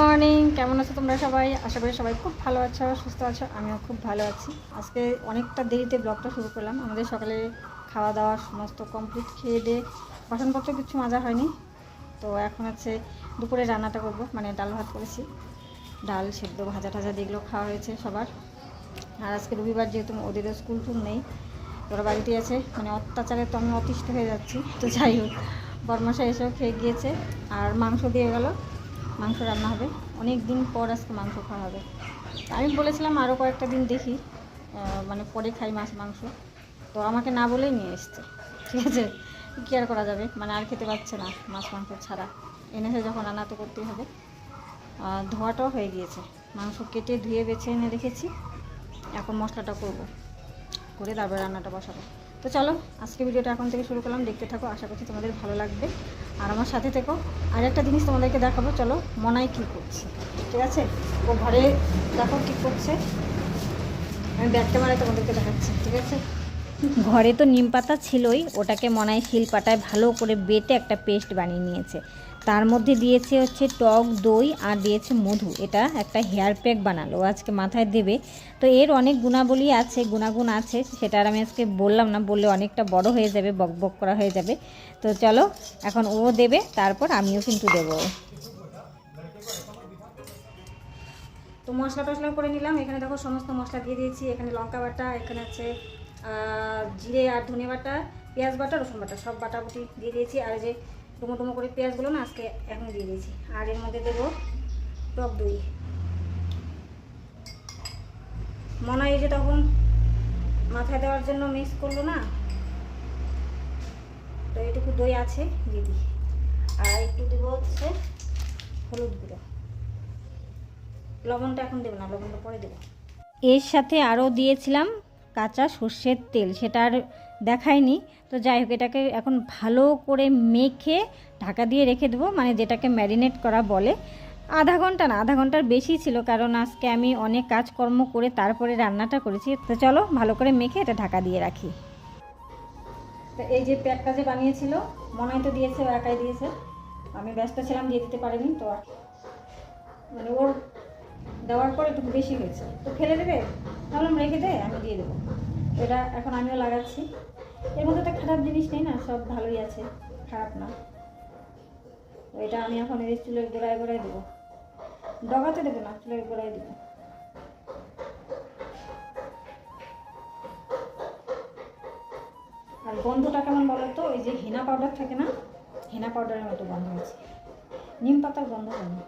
Morning, কেমন আছো তোমরা সবাই? আশা করি সবাই খুব ভালো আছো, সুস্থ আছো, আমিও খুব ভালো আছি। আজকে অনেকটা দেরিতে ব্লগটা শুরু করলাম। আমাদের সকালে খাওয়া দাওয়া সমস্ত কমপ্লিট খেয়ে দিয়ে বাসনপত্র কিছু মাজা হয়নি। তো এখন আছে দুপুরে রান্নাটা করব মানে ডাল ভাত করেছি। ডাল সেদ্ধ, ভাজা টাজা যেগুলো খাওয়া হয়েছে সবার। আর আজকে রবিবার যেহেতু ওদেরও স্কুল টুল নেই, ওরা বাড়িতে আছে মানে অত্যাচারে তো আমি অতিষ্ঠ হয়ে যাচ্ছি। তো যাই হোক, বরমাসা এসেও খেয়ে গিয়েছে। আর মাংস দিয়ে গেল। মাংস রান্না হবে। অনেক দিন পর আজকে মাংস খাওয়া হবে। আমি বলেছিলাম আরও কয়েকটা দিন দেখি মানে পরে খাই মাছ, মাংস। তো আমাকে না বলেই নিয়ে এসছে। ঠিক আছে? কী আর করা যাবে? মানে আর খেতে পারছে না মাছ, মাংস ছাড়া। এনেছে যখন রান্না তো করতেই হবে। ধোয়াটাও হয়ে গিয়েছে। মাংস কেটে ধুয়ে, বেছে এনে রেখেছি। এখন মশলাটা করব। করে তারপরে রান্নাটা বসাবো। তো চলো, আজকে ভিডিওটা এখন থেকে শুরু করলাম। দেখতে থাকো, আশা করছি তোমাদের ভালো লাগবে। আর আমার সাথে থেকো। আর একটা জিনিস তোমাদেরকে দেখাবো, চলো, মনাই কী করছে। ঠিক আছে? ও ঘরে দেখো কী করছে। আমি ব্যাগ ক্যামেরায় তোমাদেরকে দেখাচ্ছি, ঠিক আছে? ঘরে তো নিম পাতা ছিলই, ওটাকে মনায় শিল পাটায় ভালো করে বেটে একটা পেস্ট বানিয়ে নিয়েছে। তার মধ্যে দিয়েছে হচ্ছে টক দই আর দিয়েছে মধু। এটা একটা হেয়ার প্যাক বানালো, আজকে মাথায় দেবে। তো এর অনেক গুণাবলী আছে, গুণাগুণ আছে, সেটা আর আমি আজকে বললাম না, বললে অনেকটা বড় হয়ে যাবে, বক বক করা হয়ে যাবে। তো চলো, এখন ও দেবে, তারপর আমিও কিন্তু দেবো। তো মশলা টশলা করে নিলাম, এখানে দেখো সমস্ত মশলা দিয়ে দিয়েছি। এখানে লঙ্কা বাটা, এখানে আছে জিরে আর ধনে বাটা, পেঁয়াজ বাটা, রসুন বাটা, সব বাটাবুটি দিয়ে দিয়েছি। আর যে ডুমো ডুমো করে পেঁয়াজগুলো না আজকে এখন দিয়ে দিয়েছি। আর এর মধ্যে দেবো টক দই। মনে হয় যে তখন মাথায় দেওয়ার জন্য মিক্স করল না, তো এটুকু দই আছে, দিয়ে দিই। আর একটু দেবো হচ্ছে হলুদ গুঁড়ো। লবণটা এখন দেবো না, লবণটা পরে দেবো। এর সাথে আরও দিয়েছিলাম কাঁচা সর্ষের তেল সেটা আর দেখায়নি। তো যাই হোক, এটাকে এখন ভালো করে মেখে ঢাকা দিয়ে রেখে দেবো মানে যেটাকে ম্যারিনেট করা বলে। আধা ঘণ্টা না, আধা ঘণ্টার বেশি ছিল, কারণ আজকে আমি অনেক কাজকর্ম করে তারপরে রান্নাটা করেছি। তো চলো, ভালো করে মেখে এটা ঢাকা দিয়ে রাখি। তো এই যে প্যাকটা যে বানিয়েছিল মনে তো দিয়েছে ও একাই দিয়েছে। আমি ব্যস্ত ছিলাম, দিয়ে দিতে পারিনি, তো মানে ওর দেওয়ার পর একটু বেশি হয়েছে। তো ফেলে দেবে? ভাবলাম রেখে দে, আমি দিয়ে দেবো। এটা এখন আমিও লাগাচ্ছি। এর মধ্যে তো খারাপ জিনিস নেই না? সব ভালোই আছে। খারাপ না। এটা আমি এখন এই চুলের গোড়ায় গোড়ায় দেবো। ডগাতে দেবো না, চুলের গোড়ায় দেবো। আর গন্ধটা কেমন বলো তো? ওই যে হেনা পাউডার থাকে না? হেনা পাউডারের মতো গন্ধ আছে। নিম পাতার গন্ধ হয় না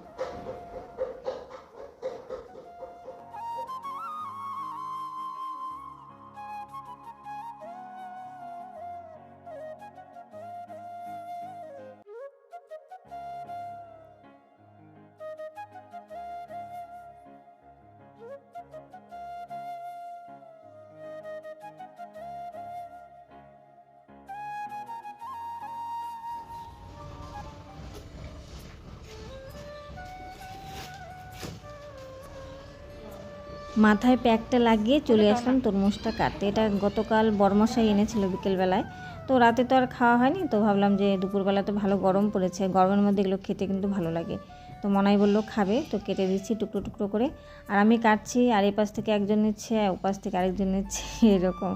মাথায় প্যাকটা লাগিয়ে চলে আসলাম তরমুজটা কাটতে। এটা গতকাল বরমশাই এনেছিল বিকেলবেলায়। তো রাতে তো আর খাওয়া হয়নি তো ভাবলাম যে দুপুরবেলা তো ভালো গরম পড়েছে। গরমের মধ্যে এগুলো খেতে কিন্তু ভালো লাগে। তো মনাই বলল খাবে। তো কেটে দিচ্ছি টুকরো টুকরো করে। আর আমি কাটছি আর এই পাশ থেকে একজন নিচ্ছে ও পাশ থেকে আরেকজন নিচ্ছে এরকম।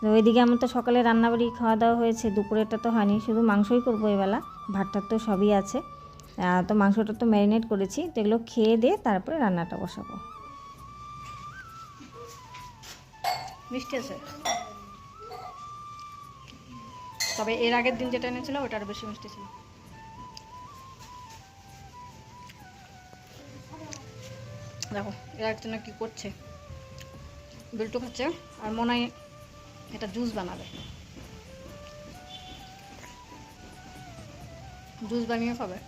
তো ওইদিকে আমার তো সকালে রান্নাবাড়ি খাওয়া দাওয়া হয়েছে দুপুরেরটা তো হয়নি শুধু মাংসই করব এবেলা ভাতটার তো সবই আছে। তো মাংসটা তো ম্যারিনেট করেছি। তো এগুলো খেয়ে দিয়ে তারপরে রান্নাটা বসাবো। মিষ্টি আছে। তবে এর আগের দিন যেটা এনেছিল, ওটা আরও বেশি মিষ্টি ছিল। দেখো, এর একজনে কি করছে। বিল্টু খাচ্ছে, আর মনে হয় এটা জুস বানাবে। জুস বানিয়ে খাবে।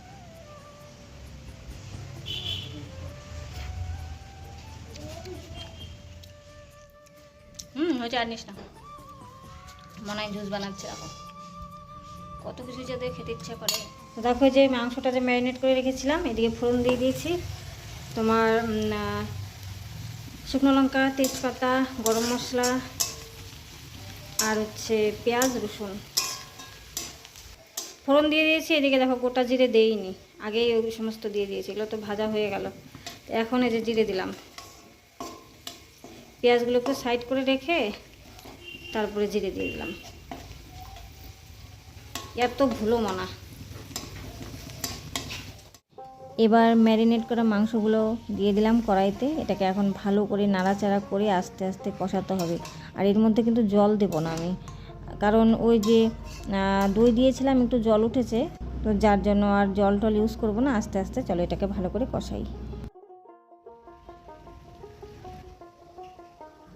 হয়েছে, আর না। মনে হয় জুস বানাচ্ছে এখন কত কিছু যাদের খেতে ইচ্ছা করে। দেখো যে মাংসটা যে ম্যারিনেট করে রেখেছিলাম, এদিকে ফোড়ন দিয়ে দিয়েছি। তোমার শুকনো লঙ্কা, তেজপাতা, গরম মশলা, আর হচ্ছে পেঁয়াজ, রসুন। ফোড়ন দিয়ে দিয়েছি, এদিকে দেখো গোটা জিরে দেইনি। আগেই ওই সমস্ত দিয়ে দিয়েছি, এগুলো তো ভাজা হয়ে গেল। এখন এই যে জিরে দিলাম। পেঁয়াজগুলো একটু সাইড করে রেখে তারপরে জিরে দিয়ে দিলাম। এত ভুলো মানা। এবার ম্যারিনেট করা মাংসগুলো দিয়ে দিলাম কড়াইতে। এটাকে এখন ভালো করে নাড়াচাড়া করে আস্তে আস্তে কষাতে হবে। আর এর মধ্যে কিন্তু জল দেবো না আমি। কারণ ওই যে দই দিয়েছিলাম, একটু জল উঠেছে। তো যার জন্য আর জল টল ইউজ করব না, আস্তে আস্তে চলো এটাকে ভালো করে কষাই।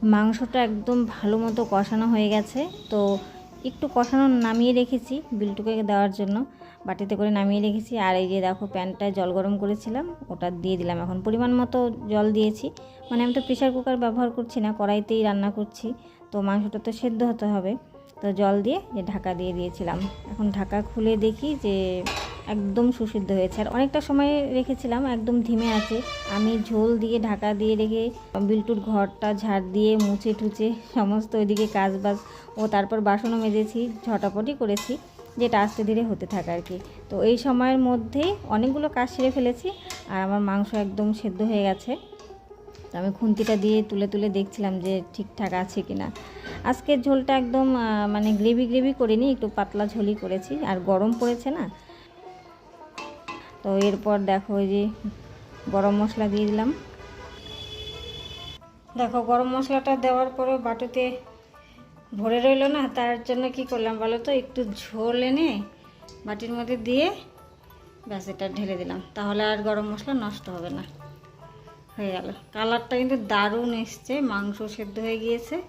মাংসটা একদম ভালো মতো কষানো হয়ে গেছে। তো একটু কষানো নামিয়ে রেখেছি বিলটুকে দেওয়ার জন্য। বাটিতে করে নামিয়ে রেখেছি। আর এই যে দেখো, প্যানটায় জল গরম করেছিলাম। ওটা দিয়ে দিলাম। এখন পরিমাণ মতো জল দিয়েছি। মানে আমি তো প্রেশার কুকার ব্যবহার করছি না, কড়াইতেই রান্না করছি। তো মাংসটা তো সেদ্ধ হতে হবে। তো জল দিয়ে যে ঢাকা দিয়ে দিয়েছিলাম। এখন ঢাকা খুলে দেখি যে একদম সুসিদ্ধ হয়েছে। আর অনেকটা সময় রেখেছিলাম, একদম ধিমে আছে। আমি ঝোল দিয়ে, ঢাকা দিয়ে রেখে বিল্টুর ঘরটা ঝাড় দিয়ে মুছে টুচে সমস্ত ওইদিকে কাজ বাজ ও তারপর বাসনও মেজেছি, ঝটাপটি করেছি, যেটা আস্তে ধীরে হতে থাকে আর কি। তো এই সময়ের মধ্যে অনেকগুলো কাজ সেরে ফেলেছি আর আমার মাংস একদম সেদ্ধ হয়ে গেছে। তো আমি খুন্তিটা দিয়ে তুলে তুলে দেখছিলাম যে ঠিকঠাক আছে কি না আজকের ঝোলটা একদম মানে গ্রেভি গ্রেভি করিনি, একটু পাতলা ঝোলই করেছি। আর গরম পড়েছে না তো এরপর দেখো যে গরম মশলা দিয়ে দিলাম। দেখো, গরম মশলাটা দেওয়ার পরে বাটিতে ভরে রইল না, তার জন্য কি করলাম বলো তো, একটু ঝোল এনে বাটির মধ্যে দিয়ে ব্যাস এটা ঢেলে দিলাম। তাহলে আর গরম মশলা নষ্ট হবে না। হয়ে গেল। কালারটা কিন্তু দারুণ এসছে, মাংস সেদ্ধ হয়ে গিয়েছে।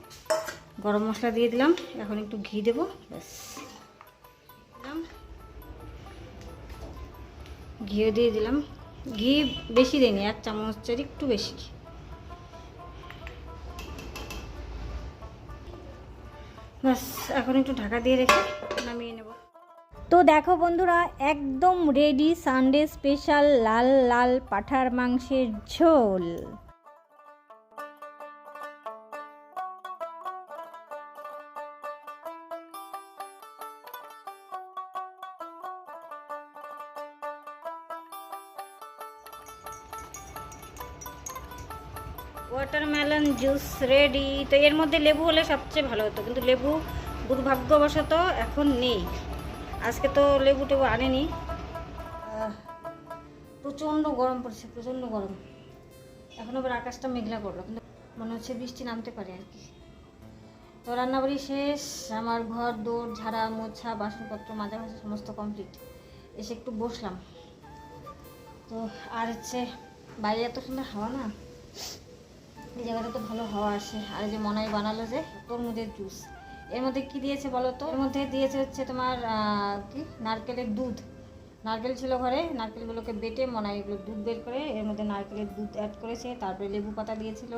গরম মশলা দিয়ে দিলাম, এখন একটু ঘি দেবো, ব্যাস। ঘিও দিয়ে দিলাম। ঘি বেশি দিইনি, এক চার একটু বেশি। ব্যাস, এখন একটু ঢাকা দিয়ে রেখে নামিয়ে নেব। তো দেখো বন্ধুরা, একদম রেডি সানডে স্পেশাল লাল লাল পাঠার মাংসের ঝোল। ওয়াটারমেলন জুস রেডি তো এর মধ্যে লেবু হলে সবচেয়ে ভালো হতো, কিন্তু লেবু দুর্ভাগ্যবশত এখন নেই। আজকে তো লেবু টেবু আনেনি। প্রচণ্ড গরম পড়ছে, প্রচণ্ড গরম। এখন আবার আকাশটা মেঘলা করল, কিন্তু মনে হচ্ছে বৃষ্টি নামতে পারে আর কি। তো রান্নাবাড়ি শেষ, আমার ঘর দৌড় ঝাড়া, মোছা, বাসনপত্র মাজা ভাজা সমস্ত কমপ্লিট এসে একটু বসলাম। তো আর হচ্ছে, বাইরে এত সুন্দর হাওয়া না? এই জায়গাটা তো ভালো হাওয়া আসে। আর যে মনাই বানালো যে, তরমুজের জুস। এর মধ্যে কি দিয়েছে বলো তো? এর মধ্যে দিয়েছে হচ্ছে তোমার কি? নারকেলের দুধ। নারকেল ছিল ঘরে, নারকেলগুলোকে বেটে মনাই এগুলো দুধ বের করে, এর মধ্যে নারকেলের দুধ অ্যাড করেছে, তারপরে লেবু পাতা দিয়েছিল।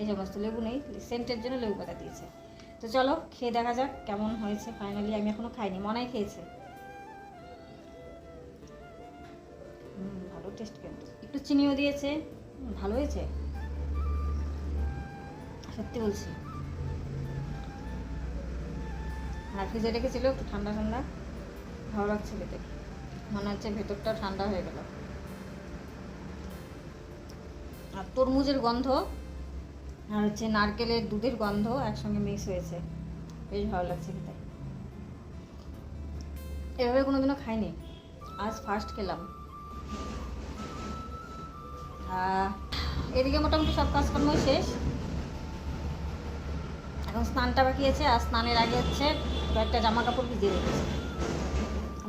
এই সমস্ত লেবু নেই, সেন্টের জন্য লেবু পাতা দিয়েছে। তো চলো, খেয়ে দেখা যাক কেমন হয়েছে। ফাইনালি আমি এখনও খাইনি, মনাই খেয়েছে। ভালো টেস্ট কিন্তু। একটু চিনিও দিয়েছে। ভালো হয়েছে? সত্যি বলছি। আর ফ্রিজে রেখেছিল একটু ঠান্ডা ঠান্ডা। ভালো লাগছে খেতে। মনে হচ্ছে ভেতরটা ঠান্ডা হয়ে গেল। আর তরমুজের গন্ধ আর হচ্ছে নারকেলের দুধের গন্ধ একসঙ্গে মিক্স হয়েছে। বেশ ভালো লাগছে খেতে। এভাবে কোনোদিনও খাইনি। আজ ফার্স্ট খেলাম। এদিকে মোটামুটি সব কাজকর্মই শেষ। এখন স্নানটা বাকি আছে, আর স্নানের আগে হচ্ছে কয়েকটা জামা কাপড় ভিজিয়ে রেখেছি।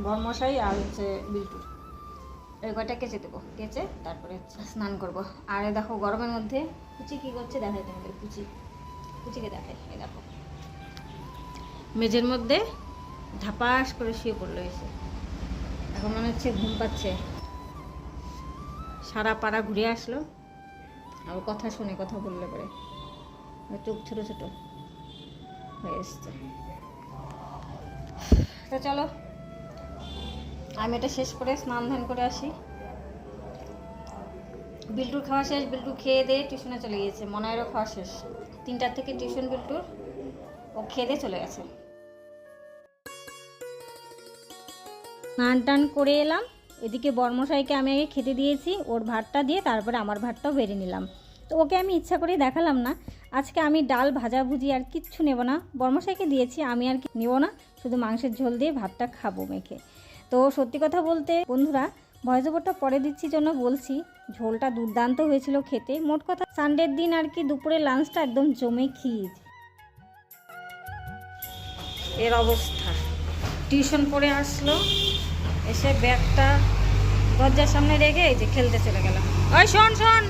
বরমশাই আর হচ্ছে বিল্টুর এই কয়টা কেচে দেবো? কেচে তারপরে স্নান করব। আর দেখো গরমের মধ্যে কুচি কী করছে দেখাই তোমাদের, কুচি। কুচিকে দেখাই, এই দেখো। মেঝের মধ্যে ধাপাস করে শুয়ে পড়ল এসে। এখন মনে হচ্ছে ঘুম পাচ্ছে। সারা পাড়া ঘুরে আসলো। আর কথা শুনে কথা বললে পরে। চোখ ছোটো, ছোট। হয়ে এসছে। তো চলো, আমি এটা শেষ করে স্নান ধান করে আসি। বিল্টুর খাওয়া শেষ, বিল্টু খেয়ে দিয়ে টিউশনে চলে গিয়েছে মনায়েরও খাওয়া শেষ। তিনটার থেকে টিউশন বিল্টুর, ও খেয়ে দিয়ে চলে গেছে। স্নান টান করে এলাম, এদিকে বর্মশাইকে আমি আগে খেতে দিয়েছি, ওর ভাতটা দিয়ে তারপরে আমার ভাতটাও বেড়ে নিলাম। তো ওকে আমি ইচ্ছা করে দেখালাম না আজকে আমি ডাল ভাজা ভুজি আর কিচ্ছু নেব না। বর্মশাইকে দিয়েছি, আমি আর নেব না। শুধু মাংসের ঝোল দিয়ে ভাতটা খাব মেখে। তো সত্যি কথা বলতে, বন্ধুরা, ভয়েস ওভারটা পরে দিচ্ছি জন্য বলছি, ঝোলটা দুর্দান্ত হয়েছিল খেতে। মোট কথা সানডের দিন আর কি দুপুরে লাঞ্চটা একদম জমে খিজ এর অবস্থা। টিউশন পড়ে আসলো, এসে ব্যাগটা দরজার সামনে রেখে যে খেলতে চলে গেলাম। ওই শোন শোন!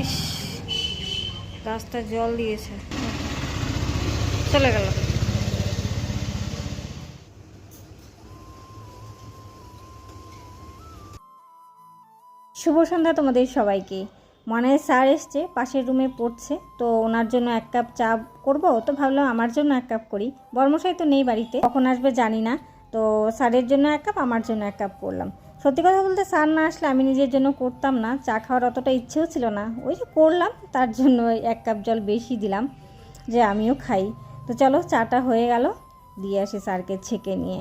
ইস। রাস্তা জল দিয়েছে। চলে গেল। শুভ সন্ধ্যা তোমাদের সবাইকে। মনে স্যার এসছে, পাশের রুমে পড়ছে, তো ওনার জন্য এক কাপ চা করব। তো ভাবলাম আমার জন্য এক কাপ করি। বর্মশাই তো নেই বাড়িতে, কখন আসবে জানি না। তো স্যারের জন্য এক কাপ আমার জন্য এক কাপ করলাম। সত্যি কথা বলতে স্যার না আসলে আমি নিজের জন্য করতাম না, চা খাওয়ার অতটা ইচ্ছেও ছিল না। ওই যে করলাম, তার জন্য এক কাপ জল বেশি দিলাম যে আমিও খাই। তো চলো, চাটা হয়ে গেল, দিয়ে আসি স্যারকে ছেঁকে নিয়ে।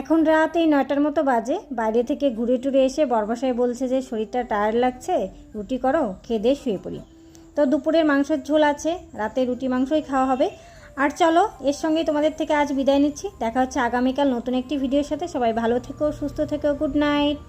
এখন রাত এই নয়টার মতো বাজে। বাইরে থেকে ঘুরে টুরে এসে বরবাসায় বলছে যে, শরীরটা টায়ার লাগছে, রুটি করো, খেয়ে দিয়ে শুয়ে পড়ি। তো দুপুরের মাংসের ঝোল আছে, রাতে রুটি মাংসই খাওয়া হবে। আর চলো, এর সঙ্গে তোমাদের থেকে আজ বিদায় নিচ্ছি। দেখা হচ্ছে আগামীকাল নতুন একটি ভিডিওর সাথে। সবাই ভালো থেকো, সুস্থ থেকো, গুড নাইট।